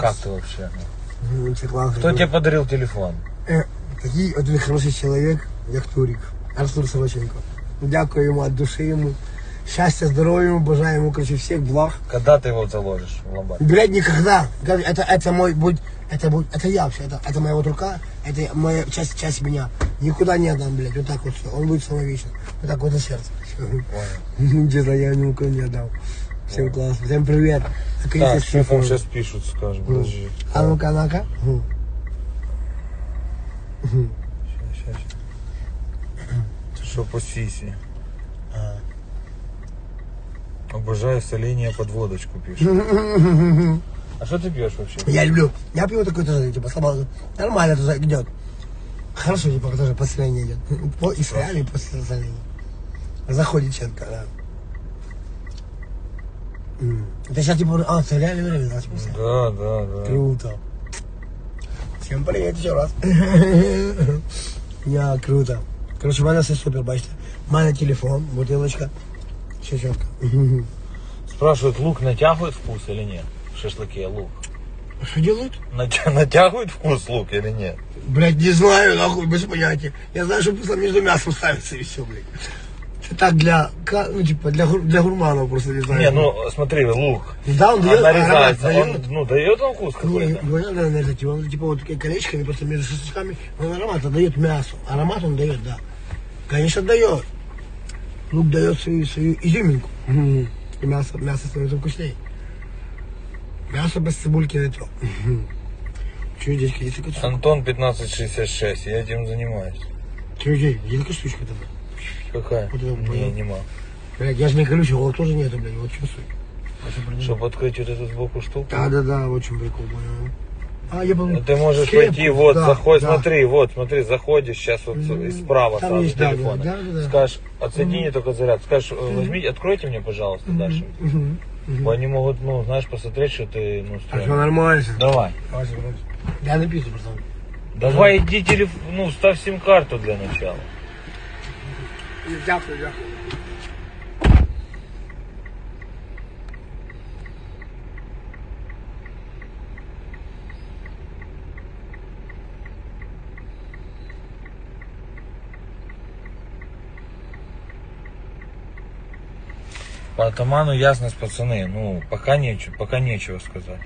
Как ты вообще? Ну, Це класно. Кто тебе подарил телефон? Е, Такий один хороший чоловік, як Турік, Артур Сороченко. Дякую йому від душі йому. Щастя, здоров'я йому, бажаю йому, короче, всіх благ. Когда ты его заложишь в ломбард? Блядь, никогда. Говорю, Это, это мой, будь, это, будь, это я вообще, это, это моя вот рука, это моя часть, часть меня. Никуда не отдам, блядь, вот так вот все. Он будет со мной вечно. Вот так вот на сердце. Честно, я никуда не отдал. Всем классно. Всем привет. Так, Наконец-то что там телефон. сейчас пишут, скажешь, подожди. А ну-ка, ну-ка. Мгм. Щас, щас. Что по сиси? Обожаю соление под водочку пишет. А что ты пьешь вообще? Я люблю. Я пью такой тоже, типа, слабо. Нормально тоже идет. Хорошо, типа, тоже построение идет. И с реалами, и после настроения. Заходит четко, да. Это сейчас, типа, а, это реально время, да, типа, Да, да, да. Круто. Всем привет еще раз. Я круто. Короче, в мене все супер, бачите. У мене телефон, бутилочка. Все чітко. Спрашивают, лук натягивает вкус или нет? В шашлыке лук. Що делают? Натя- Натягивает вкус лук или нет? Блять, не знаю, нахуй, без понятия. Я знаю, что просто между мясом ставится и все, блядь. Так для, ну, типа, для, гур- для гурманов просто не знаю. Не, ну смотри, лук. Да, он Он дает, нарезается, аромат он, дает. ну, дает он вкус Не, какой-то? его не надо нарезать, он типа вот колечками, просто между шашлычками, он аромат дает мясо. Аромат он дает, да. Конечно, дает. Лук дает свою, свою изюминку. И мясо, мясо становится вкуснее. Мясо без цибульки то. Мгм. Чё, дядька, есть такая штука? Антон 1566, я этим занимаюсь. Чё, дядь, есть такая штучка тогда? Какая? Вот Не, нема. Блядь, я же не колючий, его тоже нету, блядь, вот чувствую. Чтобы открыть вот эту сбоку штуку. Да, да, да, очень прикол, понял. А, я помню. Ну, Ты можешь скрепку, пойти, вот, да, заходь, да. смотри, вот, смотри, заходишь сейчас вот и справа Там сразу есть, телефона. да, да, да. Скажешь, отсоедини только заряд. Скажешь, э, возьмите, откройте мне, пожалуйста, дальше. Мгм, мгм. Бо они могут, ну, знаешь, посмотреть, что ты, ну, А стрёмный. все нормально. Давай. Я напишу просто. Давай иди телефон, ну, ставь сим-карту для начала. Дякую, дякую. По атаману ясность, пацаны, ну, пока нечего, пока нечего сказать.